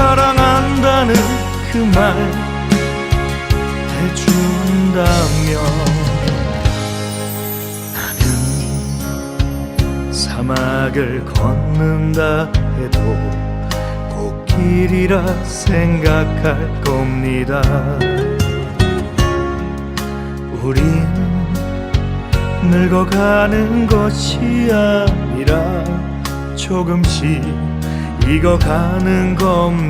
사랑한다는 그 말 해준다면 나는 사막을 걷는다 해도 꽃길이라 생각할 겁니다. 우린 늙어가는 것이 아니라 조금씩 익어가는 겁니다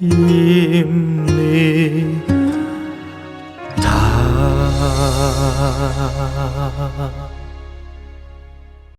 뿐입니다.